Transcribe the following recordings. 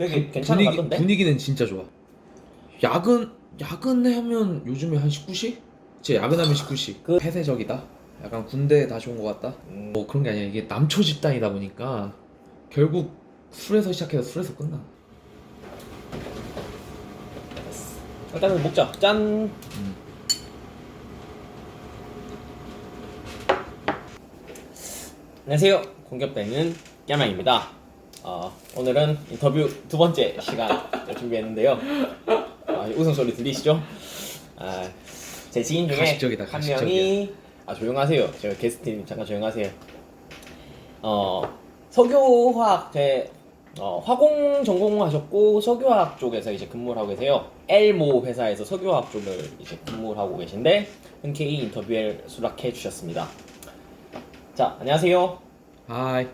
되게 괜찮은 것 분위기, 같던데. 분위기는 진짜 좋아. 야근 야근에 하면 요즘에 한 19시? 제 야근하면 19시. 그- 폐쇄적이다. 약간 군대에 다시 온 것 같다. 음, 뭐 그런 게 아니라 이게 남초 집단이다 보니까 결국 술에서 시작해서 술에서 끝나. 일단은 먹자. 짠. 안녕하세요. 공격되는 깨망입니다. 어, 오늘은 인터뷰 두 번째 시간 준비했는데요. 아, 웃음소리 들리시죠? 아, 제 지인 중에 가식적이다, 한 가식적이야. 명이 아 조용하세요. 제가 게스트님 잠깐 조용하세요. 어 석유화학 제 어, 화공 전공하셨고 석유화학 쪽에서 이제 근무를 하고 계세요. 엘모 회사에서 석유화학 쪽을 이제 근무를 하고 계신데 흔쾌히 인터뷰에 수락해 주셨습니다. 자 안녕하세요. 하이.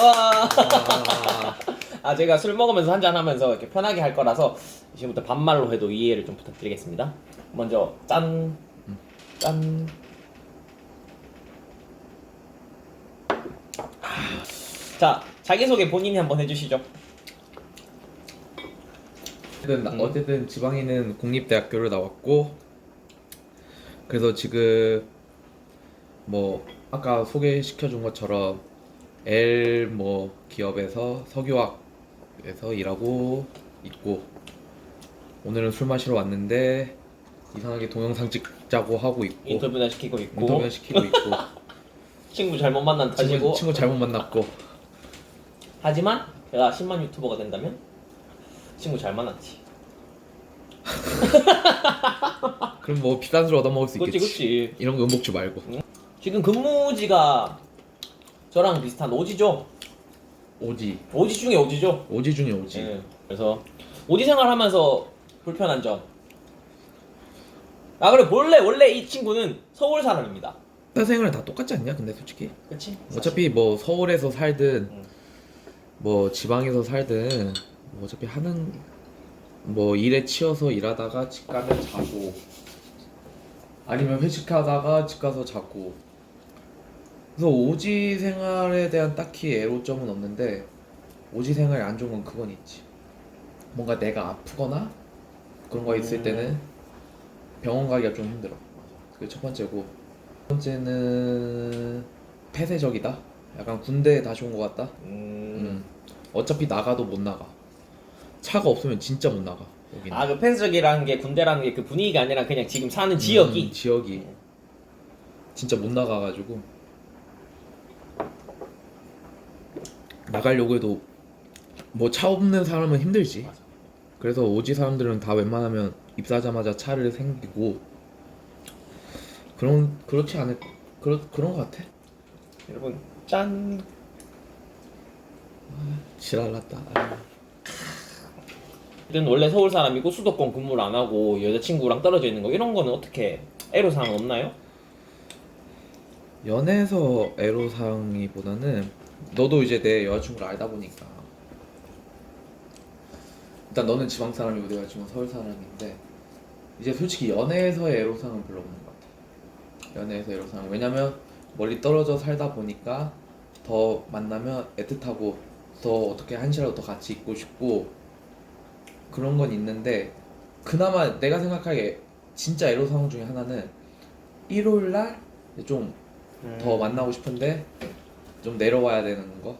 와. 아, 아 제가 술 먹으면서 한잔 하면서 이렇게 편하게 할 거라서 지금부터 반말로 해도 이해를 좀 부탁드리겠습니다. 먼저 짠, 짠. 자 자기 소개 본인이 한번 해주시죠. 어쨌든, 음. 어쨌든 지방에 있는 공립대학교를 나왔고 그래서 지금 뭐 아까 소개시켜 준 것처럼 L 뭐 기업에서 석유학에서 일하고 있고 오늘은 술 마시러 왔는데 이상하게 동영상 찍자고 하고 있고 인터뷰나 시키고 있고. 인터뷰 시키고 있고 친구 잘못 만난 탓이고. 친구, 친구 잘못 만났고. 하지만 제가 10만 유튜버가 된다면 친구 잘 만났지. 그럼 뭐 비싼 술 얻어먹을 수 그렇지 있겠지. 그렇지. 이런 거 음복주 말고. 지금 근무지가 저랑 비슷한 오지죠? 오지 오지 중에 오지죠? 오지 중에 오지 예. 그래서 오지 생활하면서 불편한 점. 아 그래 원래 원래 이 친구는 서울 사람입니다. 회사 생활은 다 똑같지 않냐 근데 솔직히 그렇지? 어차피 뭐 서울에서 살든 음. 뭐 지방에서 살든 뭐 어차피 하는 뭐 일에 치여서 일하다가 집 가면 자고 아니면 회식하다가 집 가서 자고 그래서 오지 생활에 대한 딱히 애로점은 없는데 오지 생활이 안 좋은 건 그건 있지 뭔가 내가 아프거나 그런 거 있을 음. 때는 병원 가기가 좀 힘들어 그게 첫 번째고 두 번째는 폐쇄적이다 약간 군대에 다시 온 것 같다 음. 음. 어차피 나가도 못 나가. 차가 없으면 진짜 못 나가. 여기는. 아그 폐쇄적이라는 게 군대라는 게 그 분위기가 아니라 그냥 지금 사는 지역이 음, 지역이 진짜 못 나가가지고 나가려고 해도 뭐 차 없는 사람은 힘들지. 그래서 오지 사람들은 다 웬만하면 입사하자마자 차를 생기고 그런 그렇지 않을 그런 그런 것 같아. 여러분 짠. 지랄났다. 아. 는 원래 서울 사람이고 수도권 근무를 안 하고 여자친구랑 떨어져 있는 거 이런 거는 어떻게 애로사항 없나요? 연애에서 애로사항이보다는 너도 이제 내 여자친구를 알다 보니까. 일단 너는 지방 사람이고 내가 지금 서울 사람인데 이제 솔직히 연애에서의 애로사항은 별로 없는 것 같아. 연애에서 애로사항. 왜냐면 멀리 떨어져 살다 보니까 더 만나면 애틋하고 더 어떻게 한 시라도 더 같이 있고 싶고 그런 건 있는데 그나마 내가 생각하기에 진짜 애로사항 중에 하나는 일요일 날 좀 더 만나고 싶은데 좀 내려와야 되는 거.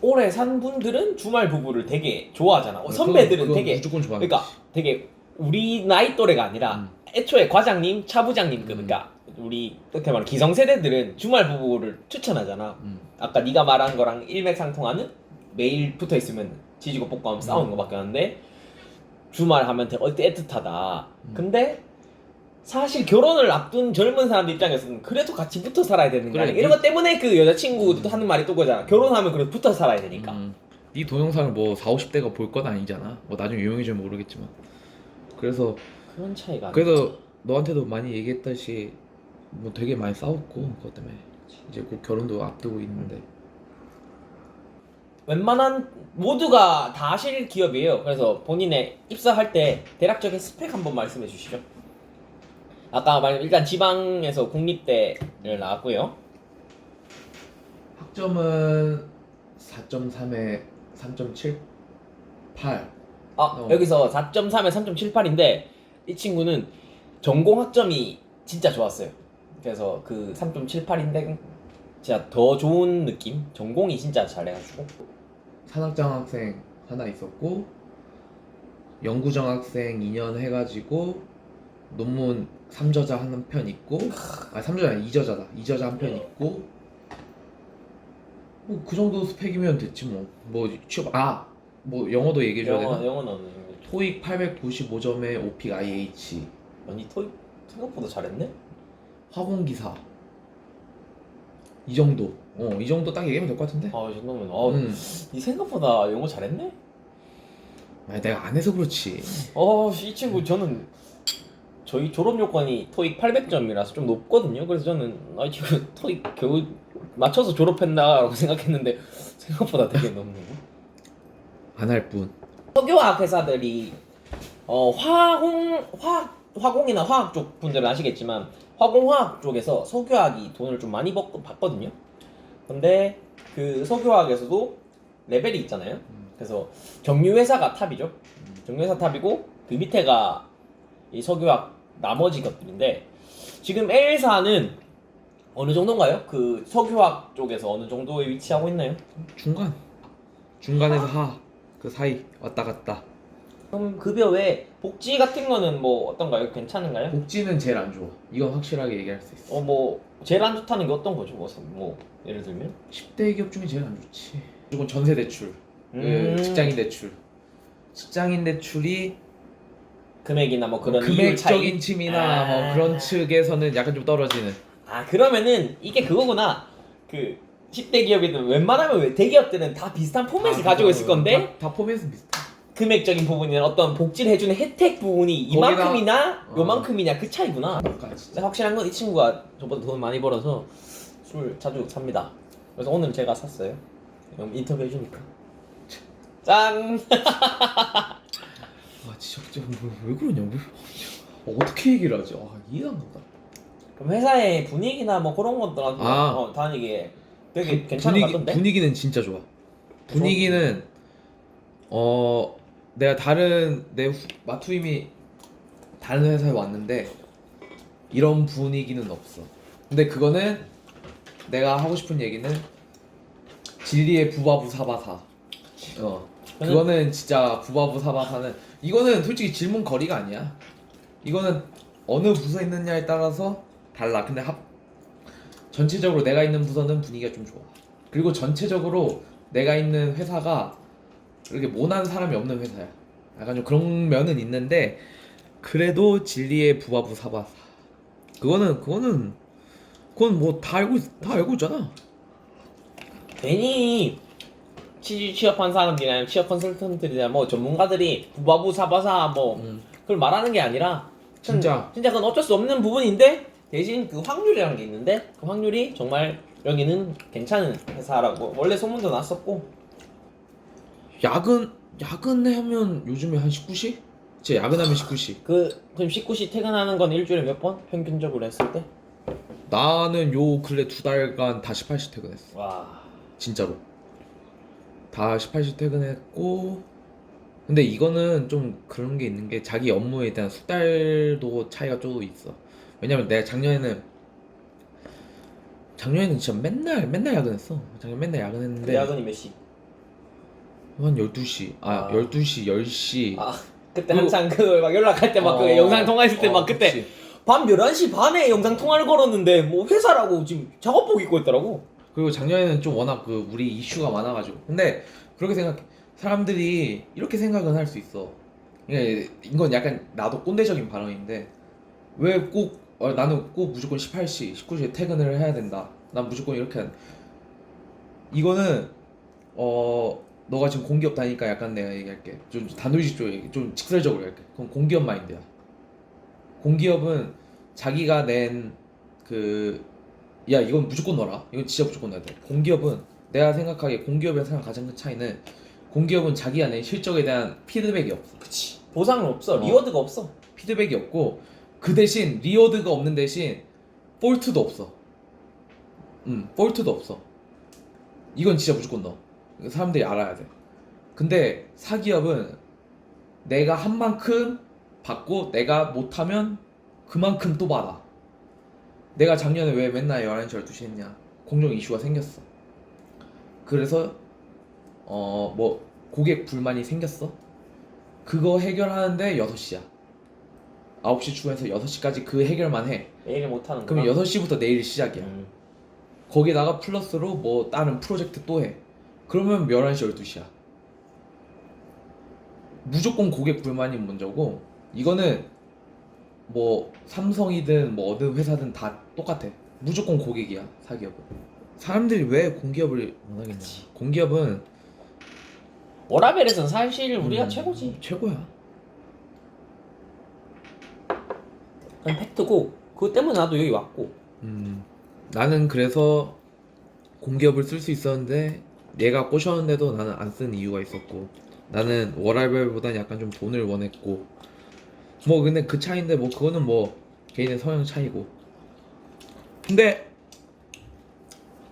오래 산 분들은 주말 부부를 되게 좋아하잖아. 어, 선배들은 그건 되게 무조건 좋아. 그러니까 되게 우리 나이 또래가 아니라 음. 애초에 과장님, 차부장님 그러니까 우리 어떻게 말해 기성세대들은 주말 부부를 추천하잖아. 음. 아까 네가 말한 거랑 일맥상통하는 매일 붙어 있으면 지지고 볶아하면 싸우는 음. 거밖에 없는데 주말 하면 되게 애틋하다. 음. 근데 사실 결혼을 앞둔 젊은 사람들 입장에서는 그래도 같이 붙어 살아야 되는 거 그래, 아니야? 이런 것 때문에 그 여자친구도 하는 말이 또 그거잖아. 결혼하면 그래도 붙어 살아야 되니까. 음. 네 동영상을 뭐 4, 50대가 볼 건 아니잖아. 뭐 나중에 유명해지면 모르겠지만. 그래서 그런 차이가. 그래서 너한테도 많이 얘기했다시 뭐 되게 많이 싸웠고 그것 때문에 이제 곧 결혼도 앞두고 있는데 웬만한 모두가 다 하실 기업이에요. 그래서 본인의 입사할 때 대략적인 스펙 한번 말씀해 주시죠. 아까 말 일단 지방에서 국립대를 나왔고요. 학점은 4.3에 3.7 8. 아 어. 여기서 4.3에 3.78인데 이 친구는 전공 학점이 진짜 좋았어요. 그래서 그 3.78인데 진짜 더 좋은 느낌. 전공이 진짜 잘해가지고 산학장 학생 하나 있었고 연구정 학생 2년 해가지고 논문 3저자 한 편 있고 아 3저자 아니 2저자다. 2저자 한 편 있고 뭐 그 정도 스펙이면 됐지 뭐뭐 취업 아 뭐 영어도 얘기해줘야 영어 되나? 영어는 토익 895점에 오픽 IH 아니 토익 생각보다 잘했네. 화공기사. 이 정도. 어 이 정도 딱 얘기하면 될 것 같은데? 아이 정도면. 어, 음. 이 생각보다 영어 잘했네. 아니 내가 안 해서 그렇지. 어, 이 친구 저는 저희 졸업 요건이 토익 800점이라서 좀 높거든요. 그래서 저는 아, 이 친구 토익 겨우 맞춰서 졸업했나라고 생각했는데 생각보다 되게 높네요. 안 할 뿐 석유화학 회사들이 어, 화공 화학 화공이나 화학 쪽 분들은 아시겠지만 화공화학 쪽에서 석유화학이 돈을 좀 많이 받, 받거든요. 근데 그 석유화학에서도 레벨이 있잖아요. 그래서 정유 회사가 탑이죠. 정유 회사 탑이고 그 밑에가 이 석유화학 나머지 것들인데 지금 L사는 어느 정도인가요? 그 석유화학 쪽에서 어느 정도에 위치하고 있나요? 중간 중간에서 하 그 사이 왔다 갔다 그럼 급여 외에 복지 같은 거는 뭐 어떤가요? 괜찮은가요? 복지는 제일 안 좋아 이건 확실하게 얘기할 수 있어 어 뭐 제일 안 좋다는 게 어떤 거죠? 뭐, 뭐 예를 들면 10대 기업 중에 제일 안 좋지 이건 전세 대출 그 음, 직장인 대출 직장인 대출이 금액이나 뭐 그런 이율 금액적인. 침이나 아. 뭐 그런 측에서는 약간 좀 떨어지는 아 그러면은 이게 그거구나. 그 10대 기업이든 웬만하면 왜 대기업들은 다 비슷한 포맷을 가지고 있을 건데 다, 다 포맷은 비슷해 금액적인 부분이나 어떤 복지를 해주는 혜택 부분이 거기다- 이만큼이나 어. 요만큼이냐 그 차이구나. 그러니까 진짜 근데 확실한 건 이 친구가 저보다 돈 많이 벌어서 술 자주 삽니다. 그래서 오늘 제가 샀어요. 그럼 인터뷰 해주니까. 짠! 아 진짜 왜 그러냐 왜 어, 어떻게 얘기를 하지 아 이해가 안 간다 그럼 회사의 분위기나 뭐 그런 것들한테 아. 어, 다니기에 되게 괜찮은 것 분위기, 같던데? 분위기는 진짜 좋아. 분위기는 어 내가 다른 내 후- 마투임이 다른 회사에 왔는데 이런 분위기는 없어. 근데 그거는 내가 하고 싶은 얘기는 진리의 부바부 사바사. 어 그거는 진짜 부바부 사바사는 이거는 솔직히 질문 거리가 아니야. 이거는 어느 부서에 있느냐에 따라서 달라. 근데 합 전체적으로 내가 있는 부서는 분위기가 좀 좋아. 그리고 전체적으로 내가 있는 회사가 이렇게 모난 사람이 없는 회사야. 약간 좀 그런 면은 있는데 그래도 진리의 부바부 사바사. 그거는 그거는 그건 뭐 다 알고 있- 다 알고 있잖아. 괜히 취, 취업한 사람들이나 취업 컨설턴트들이나 뭐 전문가들이 부바부 사바사 뭐 음. 그걸 말하는 게 아니라 전- 진짜. 진짜 그건 어쩔 수 없는 부분인데 대신 그 확률이라는 게 있는데 그 확률이 정말 여기는 괜찮은 회사라고 원래 소문도 났었고 야근 야근하면 요즘에 한 19시? 제 야근하면 19시. 그 그럼 19시 퇴근하는 건 일주일에 몇 번? 평균적으로 했을 때? 나는 요 근래 두 달간 다 18시 퇴근했어. 와 진짜로 다 18시 퇴근했고 근데 이거는 좀 그런 게 있는 게 자기 업무에 대한 숙달도 차이가 좀 있어 왜냐면 내가 작년에는 작년에는 진짜 맨날 맨날 야근했어 작년 맨날 야근했는데 그 야근이 몇 시? 한 12시 아, 아. 12시 10시 아 그때 그리고- 한창 그 막 연락할 때 막 그 어, 영상 통화했을 때 막 어, 그때 그치. 밤 11시 반에 영상 통화를 걸었는데 뭐 회사라고 지금 작업복 입고 있더라고 그리고 작년에는 좀 워낙 그 우리 이슈가 많아가지고. 근데 그렇게 생각 사람들이 이렇게 생각은 할 수 있어. 이게 이건 약간 나도 꼰대적인 발언인데 왜꼭 나는 꼭 무조건 18시 19시에 퇴근을 해야 된다. 난 무조건 이렇게 한 이거는 어 너가 지금 공기업 다니까 약간 내가 얘기할게. 좀 단도직 쪽 얘기 좀 직설적으로 할게. 그건 공기업 마인드야. 공기업은 자기가 낸 그 야 이건 무조건 넣어라. 이건 진짜 무조건 넣어야 돼. 공기업은 내가 생각하기에 공기업이랑 생각 가장 큰 차이는 공기업은 자기가 낸 실적에 대한 피드백이 없어. 그치. 보상은 없어. 어. 리워드가 없어. 피드백이 없고 그 대신 리워드가 없는 대신 폴트도 없어. 음 폴트도 없어. 이건 진짜 무조건 넣어. 사람들이 알아야 돼. 근데 사기업은 내가 한 만큼 받고 내가 못하면 그만큼 또 받아. 내가 작년에 왜 맨날 11시 12시 했냐? 공정 이슈가 생겼어. 그래서 어 뭐 고객 불만이 생겼어. 그거 해결하는데 6시야. 9시 출근해서 6시까지 그 해결만 해. 얘기를 못하는 그럼 6시부터 내일 시작이야. 음. 거기다가 플러스로 뭐 다른 프로젝트 또 해. 그러면 11시 12시야. 무조건 고객 불만이 먼저고 이거는 뭐 삼성이든 뭐 어느 회사든 다 똑같아. 무조건 고객이야 사기업은. 사람들이 왜 공기업을 원하겠냐? 공기업은 워라벨에서는 사실 우리가 음, 최고지. 최고야. 그건 팩트고 그것 때문에 나도 여기 왔고. 음, 나는 그래서 공기업을 쓸 수 있었는데 얘가 꼬셨는데도 나는 안 쓴 이유가 있었고 나는 워라벨보다 약간 좀 돈을 원했고 뭐 근데 그 차이인데 뭐 그거는 뭐 개인의 성향 차이고 근데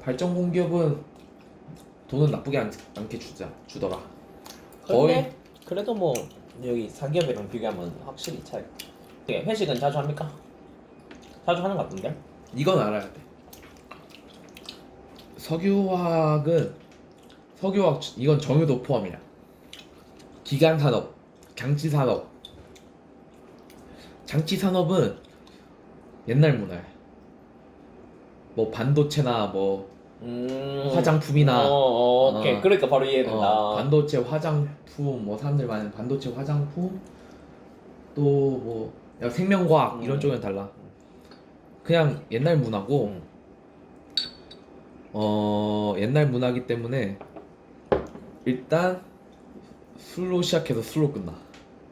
발전 공기업은 돈은 나쁘게 안, 않게 주자 주더라 거의 그래도 뭐 여기 사기업이랑 비교하면 확실히 차이. 예, 회식은 자주 합니까? 자주 하는 것 같던데. 이건 알아야 돼. 석유화학은 석유화학 이건 정유도 포함이야. 기간 산업, 장치 산업. 장치 산업은 옛날 문화야. 뭐 반도체나 뭐 음. 화장품이나 어, 어, 오케이. 어. 그러니까 바로 이해된다. 어, 반도체 화장품 뭐 사람들 많은 반도체 화장품 또 뭐 생명과학 이런 음. 쪽은 달라. 그냥 옛날 문화고 음. 어 옛날 문화기 때문에 일단 술로 시작해서 술로 끝나.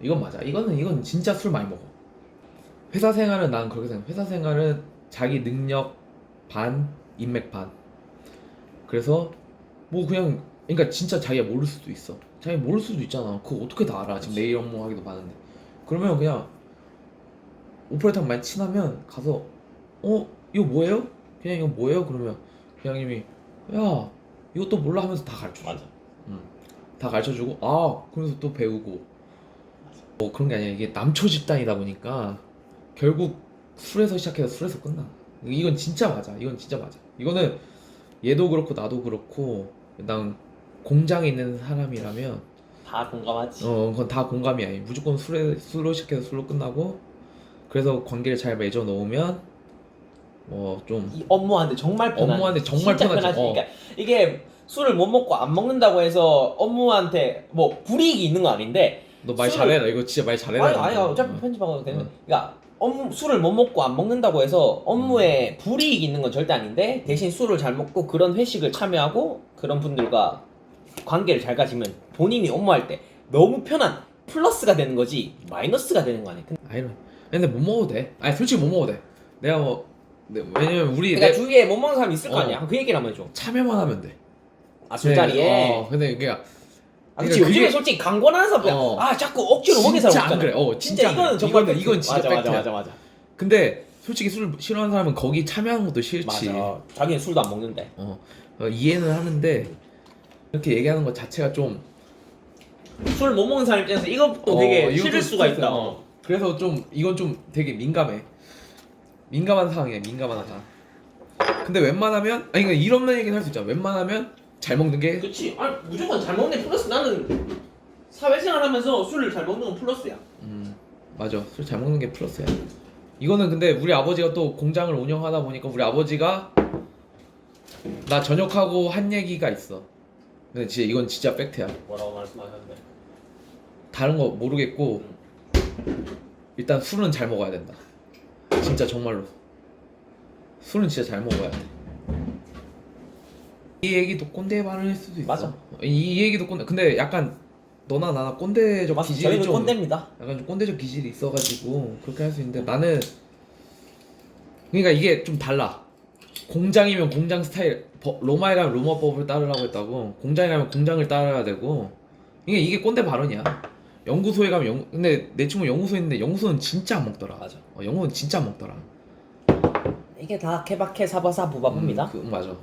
이건 맞아. 이거는 이건 진짜 술 많이 먹어. 회사 생활은 난 그렇게 생각. 회사 생활은 자기 능력 반, 인맥 반. 그래서 뭐 그냥 그러니까 진짜 자기가 모를 수도 있어. 자기 모를 수도 있잖아. 그거 어떻게 다 알아? 지금 내일 업무 하기도 많은데. 그러면 그냥 오퍼레이터랑 많이 친하면 가서 어 이거 뭐예요? 그냥 이거 뭐예요? 그러면 회장님이 야 이것도 몰라 하면서 다 가르쳐. 맞아. 다 가르쳐 주고 아 그러면서 또 배우고 뭐 그런 게 아니야 이게 남초 집단이다 보니까 결국 술에서 시작해서 술에서 끝나 이건 진짜 맞아 이건 진짜 맞아 이거는 얘도 그렇고 나도 그렇고 난 공장에 있는 사람이라면 다 공감하지. 어 그건 다 공감이야 무조건 술에 술로 시작해서 술로 끝나고 그래서 관계를 잘 맺어 놓으면 뭐좀 이 업무하는데 정말 편한. 업무하는데 정말 진짜 편하지. 어. 그러니까 이게 술을 못 먹고 안 먹는다고 해서 업무한테 뭐 불이익이 있는 건 아닌데 너 말 술을- 잘해라 이거 진짜 말 잘해라 아니 아니 어차피 어. 편집하고 되는 어. 그러니까 업무 술을 못 먹고 안 먹는다고 해서 업무에 불이익이 있는 건 절대 아닌데 대신 술을 잘 먹고 그런 회식을 참여하고 그런 분들과 관계를 잘 가지면 본인이 업무할 때 너무 편한 플러스가 되는 거지 마이너스가 되는 거 아니야? 근데 아니 근데 못 먹어도 돼. 아니 솔직히 못 먹어도 돼. 내가 뭐 네, 왜냐면 우리 그러니까 내 주위에 못 먹는 사람 있을 거 어. 아니야. 그 얘기를 한번 해줘 참여만 하면 돼. 아 술자리에? 어 근데 그러니까 아, 그치 그러니까 요즘에 그게- 솔직히 강권하는 사람 그냥 어. 아 자꾸 억지로 먹이는 사람 진짜 안 없잖아 그래 어 진짜 진짜 이거는 안 그래. 정말 이거는 이건 진짜 맞아, 맞아 팩트야 맞아 맞아 근데 솔직히 술 싫어하는 사람은 거기 참여하는 것도 싫지 맞아 자기는 술도 안 먹는데 어, 어, 이해는 하는데 이렇게 얘기하는 것 자체가 좀 술 못 먹는 사람 입장에서 이것도 어, 되게 이것도 싫을 수가 있다 어. 그래서 좀 이건 좀 되게 민감해. 민감한 상황이야. 민감한 상황. 근데 웬만하면 아니 그러니까 이런 얘기는 할 수 있잖아. 웬만하면 잘 먹는 게 그치 아니 무조건 잘 먹는 게 플러스 나는 사회생활 하면서 술을 잘 먹는 건 플러스야 음, 맞아. 술 잘 먹는 게 플러스야. 이거는 근데 우리 아버지가 또 공장을 운영하다 보니까 우리 아버지가 나 전역하고 한 얘기가 있어. 근데 진짜 이건 진짜 팩트야. 뭐라고 말씀하셨는데 다른 거 모르겠고 일단 술은 잘 먹어야 된다. 진짜 정말로 술은 진짜 잘 먹어야 돼. 이 얘기도 꼰대 말을 수도 있어. 맞아. 이, 이 얘기도 꼰대. 근데 약간 너나 나나 꼰대적 맞아 기질이 저희는 좀 꼰대입니다 약간 좀 꼰대적 기질이 있어가지고 그렇게 할 수 있는데 나는 그러니까 이게 좀 달라. 공장이면 공장 스타일, 버- 로마에 가면 로마법을 따르라고 했다고. 공장에 가면 공장을 따라야 되고. 이게 이게 꼰대 발언이야. 연구소에 가면 연 근데 내 친구 연구소에 있는데 연구소는 진짜 안 먹더라. 맞아 어, 연구는 진짜 안 먹더라. 이게 다 케바케 사바사 부바부입니다 음, 그, 맞아.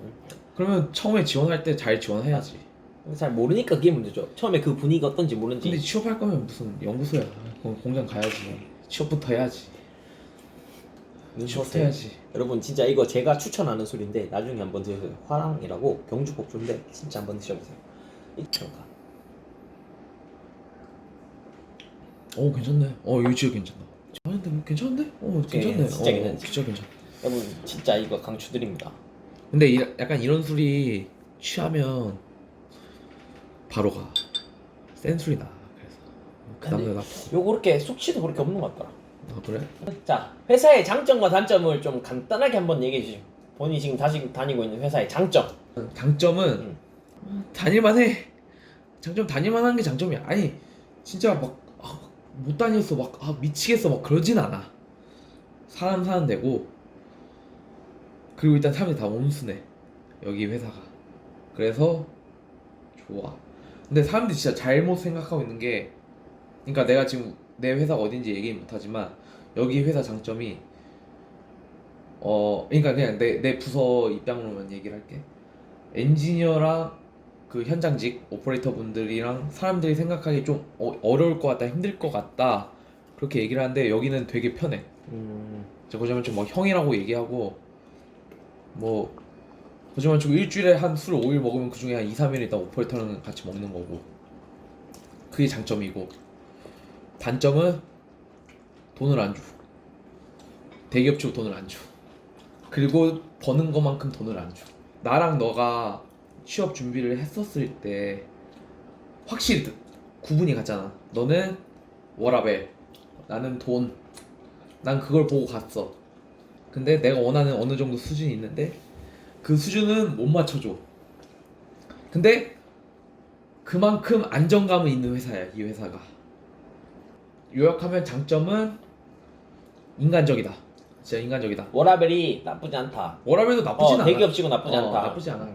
그러면 처음에 지원할 때 잘 지원해야지. 잘 모르니까 그게 문제죠. 처음에 그 분위기가 어떤지 모르는지. 근데 취업할 거면 무슨 연구소야. 공- 공장 가야지. 취업부터 해야지. 취업부터 해야지. 여러분 진짜 이거 제가 추천하는 술인데 나중에 한번 드셔보세요. 화랑이라고 경주 복주인데 진짜 한번 드셔보세요. 이 그러니까 어 괜찮네. 어 이거 진짜 괜찮다. 아닌데 뭐 괜찮은데? 어 괜찮네. 진짜 어, 괜찮지. 진짜 괜찮. 여러분 진짜 이거 강추드립니다. 근데 이, 약간 이런 술이 취하면 바로 가. 센 술이 나. 그래서 그 다음에 나. 요거 그렇게 숙취도 그렇게 없는 것 같더라. 아 그래? 자 회사의 장점과 단점을 좀 간단하게 한번 얘기해 주시죠. 본인이 지금 다시 다니고 있는 회사의 장점. 장점은 음. 다닐만해. 장점 다닐만한 게 장점이야. 아니 진짜 막 못 다녔어 막 아, 미치겠어 막 그러진 않아. 사람 사는 데고 그리고 일단 사람들이 다 온순해 여기 회사가. 그래서 좋아. 근데 사람들이 진짜 잘못 생각하고 있는 게 그러니까 내가 지금 내 회사가 어딘지 얘기 못하지만 여기 회사 장점이 어 그러니까 그냥 내, 내 부서 입장으로만 얘기를 할게. 엔지니어랑 그 현장직 오퍼레이터 분들이랑 사람들이 생각하기 좀 어, 어려울 것 같다 힘들 것 같다 그렇게 얘기를 하는데 여기는 되게 편해 음, 저 거짓말 치고 뭐 형이라고 얘기하고 뭐 거짓말 치고 일주일에 한 술 5일 먹으면 그 중에 한 2, 3일 있다 오퍼레이터랑 같이 먹는 거고 그게 장점이고 단점은 돈을 안 줘. 대기업 치고 돈을 안 줘. 그리고 버는 것만큼 돈을 안 줘. 나랑 너가 취업 준비를 했었을 때 확실히 그 구분이 갔잖아. 너는 워라벨, 나는 돈. 난 그걸 보고 갔어. 근데 내가 원하는 어느 정도 수준이 있는데 그 수준은 못 맞춰줘. 근데 그만큼 안정감은 있는 회사야 이 회사가. 요약하면 장점은 인간적이다. 진짜 인간적이다. 워라벨이 나쁘지 않다. 워라벨도 나쁘진 어, 않아. 대기업 치고 나쁘지 어, 않다. 나쁘지 않아.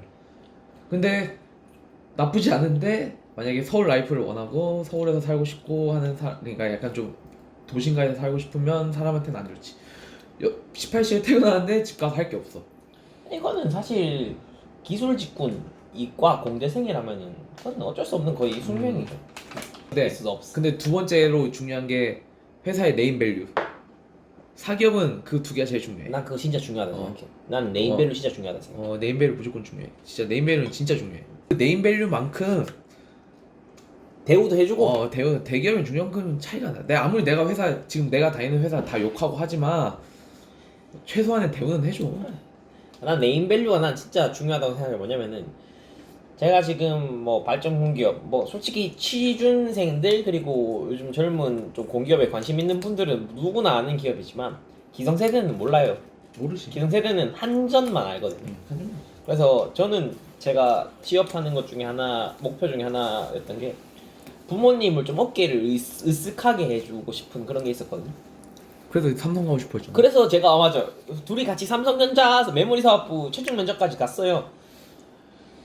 근데 나쁘지 않은데 만약에 서울 라이프를 원하고 서울에서 살고 싶고 하는 사 그러니까 약간 좀 도심가에서 살고 싶으면 사람한테는 안 좋지. 18시에 퇴근하는데 집 가서 할 게 없어. 이거는 사실 기술 직군 이과 공대생이라면은 그건 어쩔 수 없는 거의 숙명이죠. 근데 수 없어. 근데 두 번째로 중요한 게 회사의 네임 밸류. 사기업은 그 두 개가 제일 중요해. 난 그거 진짜 중요하다 어. 생각해. 난 네임밸류 진짜 중요하다 생각해. 어 네임 밸류 무조건 중요해. 진짜 네임 밸류는 진짜 중요해. 그 네임 밸류만큼 대우도 해주고 어 대, 대기업은 중요한 차이가 나. 내가 아무리 내가 회사 지금 내가 다니는 회사 다 욕하고 하지만 최소한의 대우는 해줘. 난 네임밸류가 난 진짜 중요하다고 생각해. 뭐냐면은 제가 지금 뭐 발전 공기업 뭐 솔직히 취준생들 그리고 요즘 젊은 좀 공기업에 관심 있는 분들은 누구나 아는 기업이지만 기성세대는 몰라요. 모르지. 기성세대는 한전만 알거든요. 그래서 저는 제가 취업하는 것 중에 하나 목표 중에 하나였던 게 부모님을 좀 어깨를 으쓱하게 해주고 싶은 그런 게 있었거든요 그래서 삼성 가고 싶어 했잖아. 그래서 제가 아 맞아 둘이 같이 삼성전자 메모리 사업부 최종 면접까지 갔어요.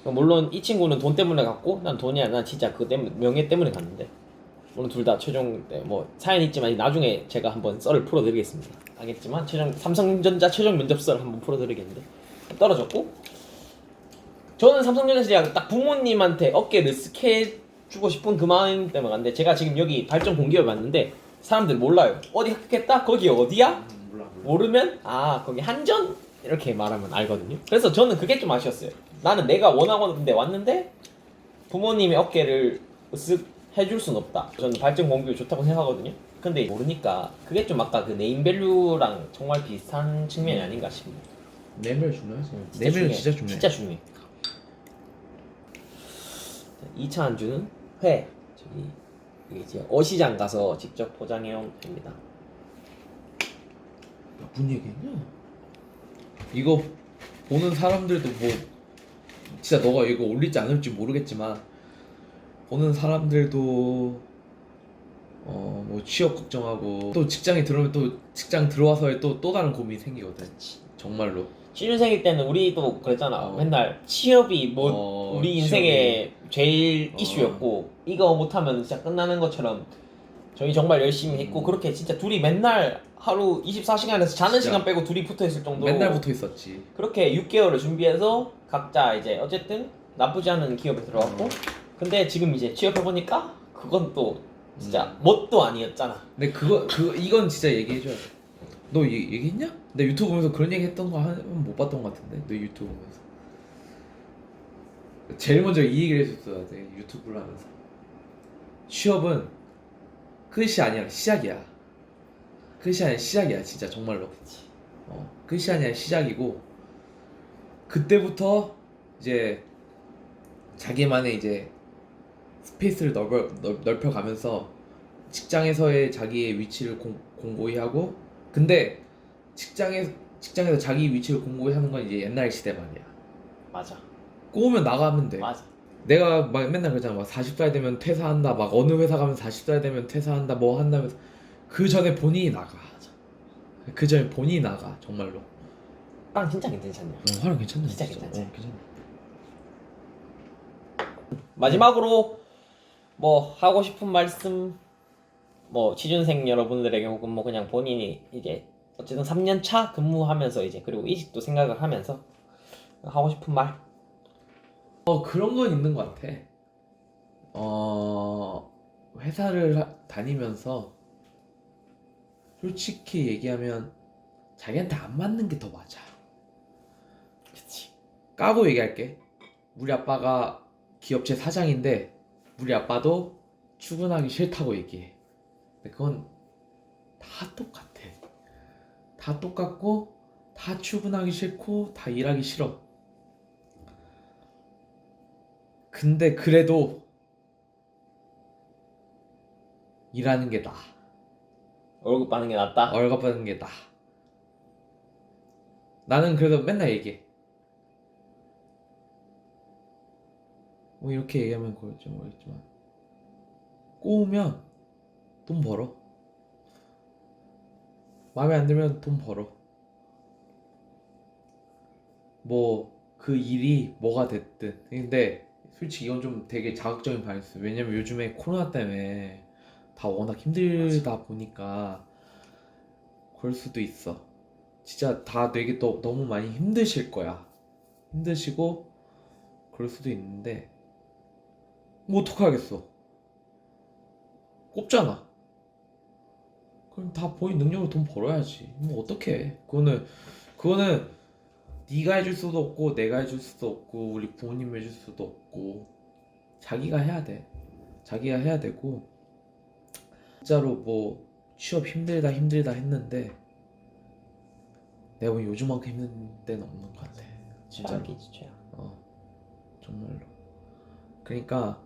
물론 이 친구는 돈 때문에 갔고 난 돈이 아니라 난 진짜 그 때문에 명예 때문에 갔는데 물론 둘 다 최종 때뭐 사연 있지만 나중에 제가 한번 썰을 풀어드리겠습니다. 알겠지만 최종 삼성전자 최종 면접 썰을 한번 풀어드리겠는데 떨어졌고 저는 삼성전자 시작 딱 부모님한테 어깨를 쓱해 주고 싶은 그 마음 때문에 갔는데 제가 지금 여기 발전 공기업에 왔는데 사람들 몰라요. 어디 합격했다? 거기 어디야? 음, 몰라 몰라. 모르면 아 거기 한전 이렇게 말하면 알거든요. 그래서 저는 그게 좀 아쉬웠어요. 나는 내가 원하건데 왔는데 부모님의 어깨를 쓱 해줄 순 없다. 저는 발전 공규 좋다고 생각하거든요. 근데 모르니까 그게 좀 아까 그 네임밸류랑 정말 비슷한 측면이 아닌가. 네임 밸류 중요하지. 진짜 네임 밸류 중요해. 진짜 중요해. 진짜 중요해. 2차 안주는 회. 저기 이제 어시장 가서 직접 포장해온 회입니다. 나쁜 얘기했냐? 이거 보는 사람들도 뭐 진짜 너가 이거 올릴지 안 올릴지 모르겠지만 보는 사람들도 어 뭐 취업 걱정하고 또 직장에 들어오면 또 직장 들어와서의 또 또 다른 고민이 생기거든. 정말로. 취준생일 때는 우리도 그랬잖아. 어. 맨날 취업이 뭐 어, 우리 인생의 제일 어. 이슈였고 이거 못하면 진짜 끝나는 것처럼 저희 정말 열심히 했고 음. 그렇게 진짜 둘이 맨날 하루 24시간에서 자는 진짜. 시간 빼고 둘이 붙어 있을 정도로 맨날 붙어 있었지. 그렇게 6개월을 준비해서 각자 이제 어쨌든 나쁘지 않은 기업에 들어갔고 음. 근데 지금 이제 취업해 보니까 그건 또 진짜 뭣도 아니었잖아. 근데 그거 그 이건 진짜 얘기해 줘야 돼. 너 얘- 얘기했냐? 내 유튜브 보면서 그런 얘기 했던 거한못 봤던 것 같은데 너 유튜브 보면서. 제일 먼저 이 얘기를 해줬어야 돼 유튜브를 하면서. 취업은 끝이 아니라 시작이야. 끝이 아니라 시작이야 진짜 정말로. 어, 끝이 아니라 시작이고 그때부터 이제 자기만의 이제 스페이스를 넓어, 넓, 넓혀가면서 직장에서의 자기의 위치를 공, 공고히 하고 근데 직장에 직장에서 자기 위치를 공고히 하는 건 이제 옛날 시대 말이야. 맞아. 꼬우면 나가면 돼. 맞아. 내가 막 맨날 그러잖아. 막 40살 되면 퇴사한다. 막 어느 회사 가면 40살 되면 퇴사한다. 뭐 한다면서 그 전에 본인이 나가. 그 전에 본인이 나가. 정말로. 빵 진짜 괜찮냐? 어, 화랑 괜찮네. 진짜 괜찮지? 어, 괜찮네. 마지막으로 뭐 하고 싶은 말씀 뭐 취준생 여러분들에게 혹은 뭐 그냥 본인이 이제 어쨌든 3년 차 근무하면서 이제 그리고 이직도 생각을 하면서 하고 싶은 말 어 그런 건 있는 것 같아. 어 회사를 하- 다니면서 솔직히 얘기하면 자기한테 안 맞는 게 더 맞아. 그치 까고 얘기할게. 우리 아빠가 기업체 사장인데 우리 아빠도 출근하기 싫다고 얘기해. 근데 그건 다 똑같아. 다 똑같고 다 출근하기 싫고 다 일하기 싫어. 근데 그래도 일하는 게 나아. 월급 받는 게 낫다 월급 받는 게 나아. 나는 그래도 맨날 얘기해. 뭐 이렇게 얘기하면 그럴지 모르겠지만 꼬우면 돈 벌어. 마음에 안 들면 돈 벌어. 뭐 그 일이 뭐가 됐든. 근데 솔직히 이건 좀 되게 자극적인 반응이었어. 왜냐면 요즘에 코로나 때문에 다 워낙 힘들다 보니까 그럴 수도 있어. 진짜 다 되게 또 너무 많이 힘드실 거야. 힘드시고 그럴 수도 있는데 뭐 어떡하겠어. 꼽잖아. 그럼 다 본인 능력으로 돈 벌어야지. 뭐 어떡해. 그거는 그거는 네가 해줄 수도 없고 내가 해줄 수도 없고 우리 부모님 해줄 수도 없고 자기가 해야 돼. 자기가 해야 되고 진짜로 뭐 취업 힘들다 힘들다 했는데 내가 보기 요즘만큼 힘든 데는 없는 것 같아. 진짜로. 최악이지 최악 어 정말로. 그러니까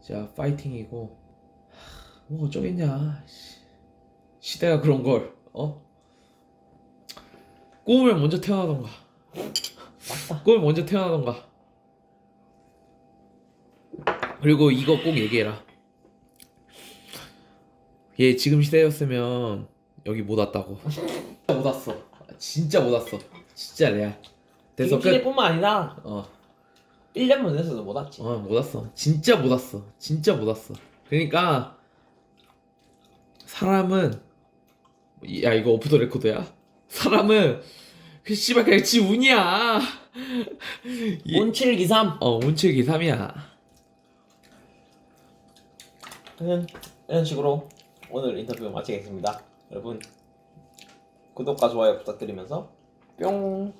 진짜 파이팅이고 하, 뭐 어쩌겠냐. 씨. 시대가 그런 걸 어? 꼬우면 먼저 태어나던가. 맞다 꼬우면 먼저 태어나던가. 그리고 이거 꼭 얘기해라. 얘 지금 시대였으면 여기 못 왔다고. 진짜 못 왔어. 진짜 못 왔어. 진짜 레알. 됐어 끝. 김치대뿐만 아니라 어. 1년만 됐어도 못 왔지 어, 못 왔어. 진짜 못 왔어. 진짜 못 왔어. 그러니까 사람은 야 이거 오프 더 레코드야. 사람은 그 씨발 그냥 지 운이야. 이- 온칠기삼 어 운칠기 3이야. 이런, 이런 식으로 오늘 인터뷰 마치겠습니다 여러분 구독과 좋아요 부탁드리면서 뿅